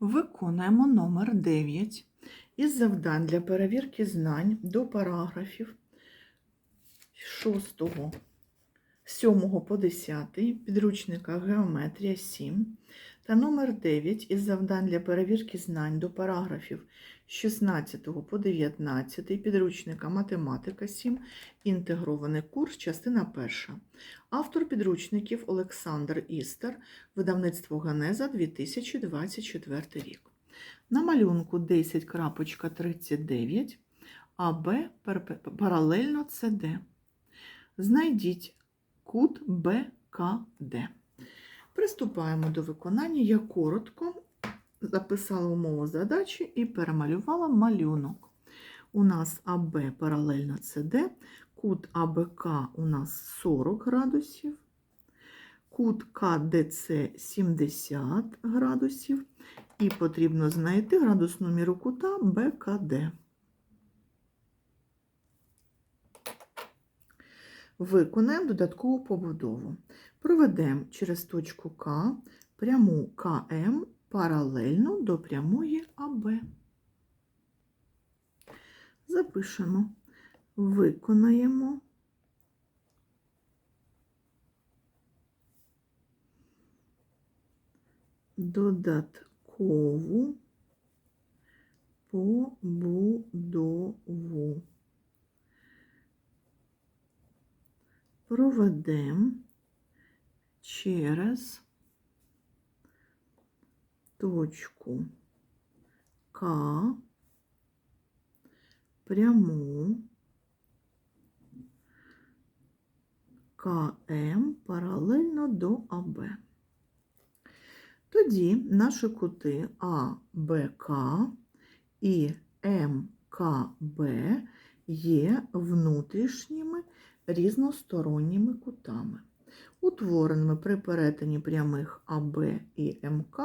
Виконуємо номер 9 із завдань для перевірки знань до параграфів 6, 7 по 10 підручника Геометрія 7 та номер 9 із завдань для перевірки знань до параграфів 16 по 19 підручника Математика 7 інтегрований курс, частина 1. Автор підручників Олександр Істер, видавництво Ганеза 2024 рік. На малюнку 10.39 АБ паралельно СД. Знайдіть кут БКД. Приступаємо до виконання. Я коротко записала умову задачі і перемалювала малюнок. У нас АБ паралельно СД, кут АБК у нас 40 градусів, кут КДЦ 70 градусів, і потрібно знайти градусну міру кута БКД. Виконаємо додаткову побудову. Проведемо через точку К пряму КМ паралельно до прямої АБ. Запишемо, виконаємо. Додаткову побудову. Проведемо через точку К пряму КМ паралельно до АБ. Тоді наші кути АБК і МКБ є внутрішніми різносторонніми кутами, утвореними при перетині прямих АБ і МК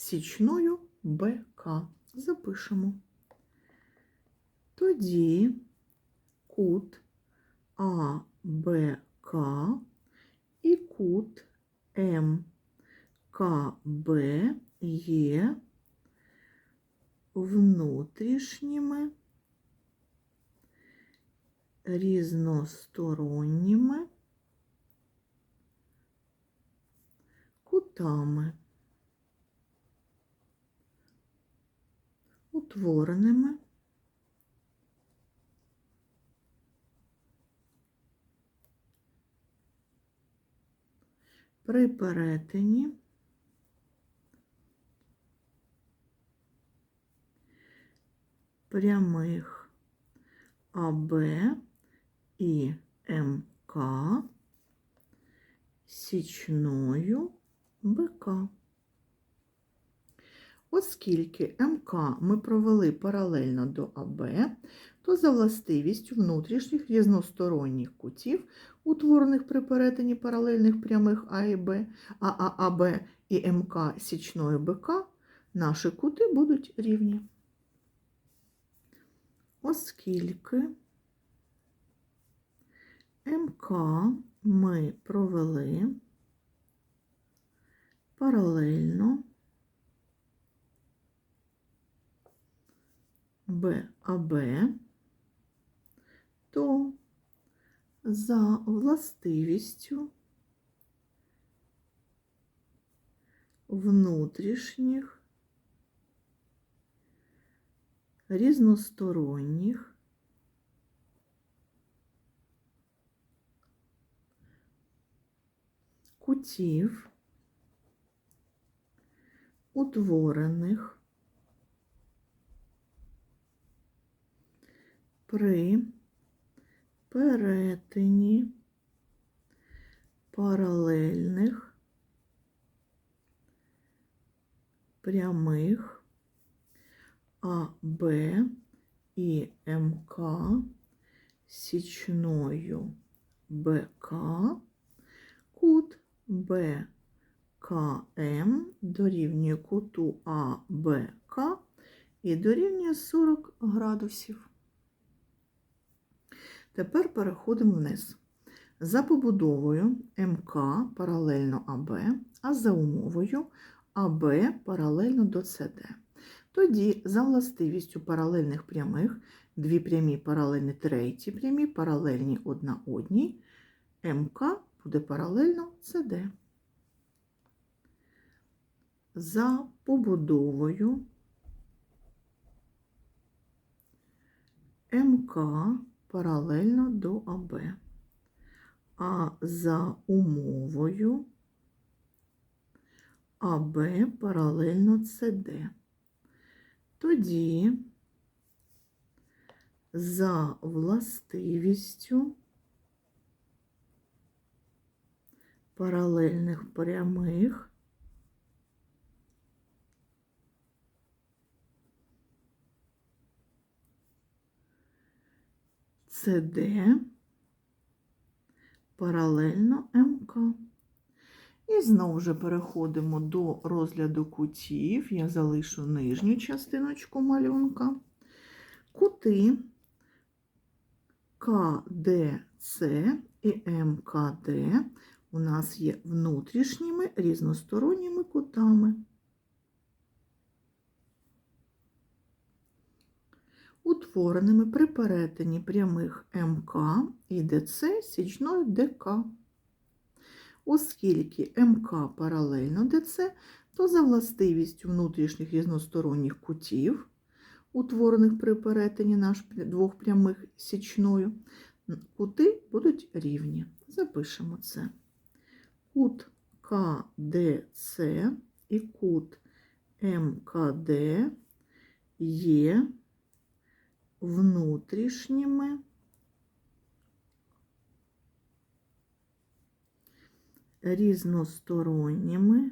січною БК. Запишемо. Тоді кут АБК і кут МКБ є внутрішніми різносторонніми кутами, утвореними при перетині прямих АБ і МК січною БК. Оскільки МК ми провели паралельно до АБ, то за властивістю внутрішніх різносторонніх кутів, утворених при перетині паралельних прямих А і Б, ААБ і МК січною БК, наші кути будуть рівні. Оскільки МК ми провели паралельно БАБ, то за властивістю внутрішніх різносторонніх кутів, утворених при перетині паралельних прямих АБ і МК січною БК кут БКМ дорівнює куту АБК і дорівнює 40 градусів. Тепер переходимо вниз. За побудовою МК паралельно АБ, а за умовою АБ паралельно до СД. Тоді за властивістю паралельних прямих дві прямі паралельні третій прямі, паралельні одна одній, МК буде паралельно СД. За побудовою МК паралельно до АБ, а за умовою АБ паралельно СД. Тоді за властивістю паралельних прямих СД паралельно МК. І знову ж переходимо до розгляду кутів. Я залишу нижню частиночку малюнка. Кути КДЦ і МКД у нас є внутрішніми різносторонніми кутами. Утвореними при перетині прямих МК і ДЦ січною ДК. Оскільки МК паралельно ДЦ, то за властивістю внутрішніх різносторонніх кутів, утворених при перетині наш двох прямих січною, кути будуть рівні. Запишемо це. Кут КДЦ і кут МКД є внутрішніми. Різносторонніми.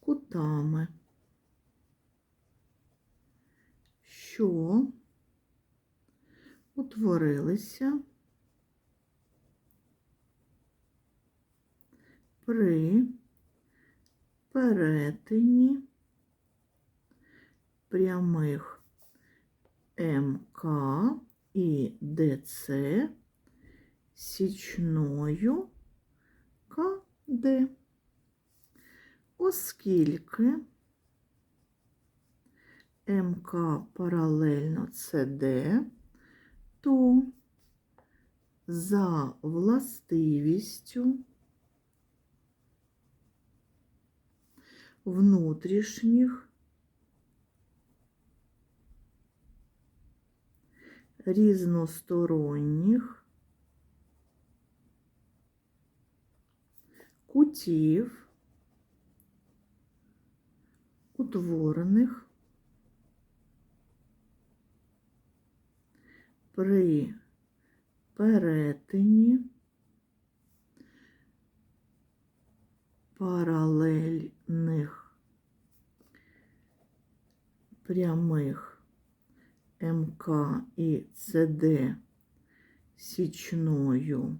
Кутами, що утворилися при перетині прямих МК і ДЦ січною КД, оскільки МК паралельно СД, то за властивістю внутрішніх різносторонніх кутів, утворених при перетині паралельних прямих МК і ЦД січною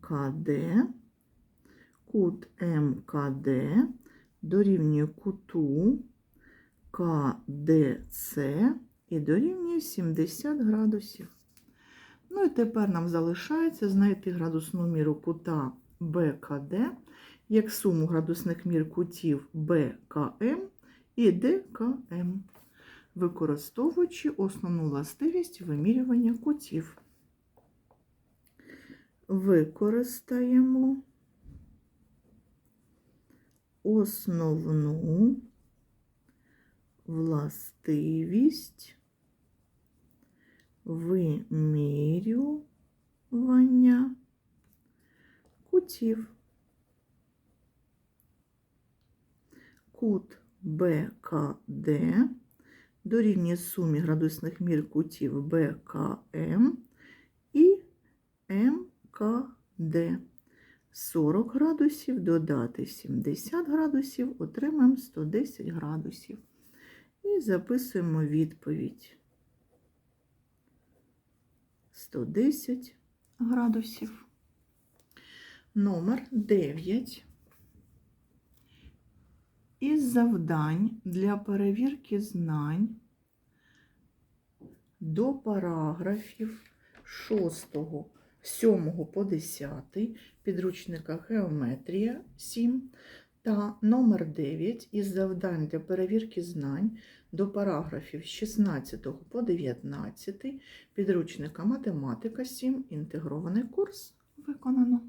КД, кут МКД дорівнює куту КДЦ і дорівнює 70 градусів. Ну і тепер нам залишається знайти градусну міру кута БКД як суму градусних мір кутів БКМ і ДКМ, використовуючи основну властивість вимірювання кутів. Використаємо основну властивість вимірювання кутів. Кут БКД дорівнює сумі градусних мір кутів БКМ і МКД. 40 градусів додати 70 градусів, отримаємо 110 градусів. І записуємо відповідь. 110 градусів. Номер 9. Із завдань для перевірки знань до параграфів 6 7 по 10 підручника Геометрія 7 та номер 9 із завдань для перевірки знань до параграфів 16 по 19 підручника Математика 7 інтегрований курс виконано.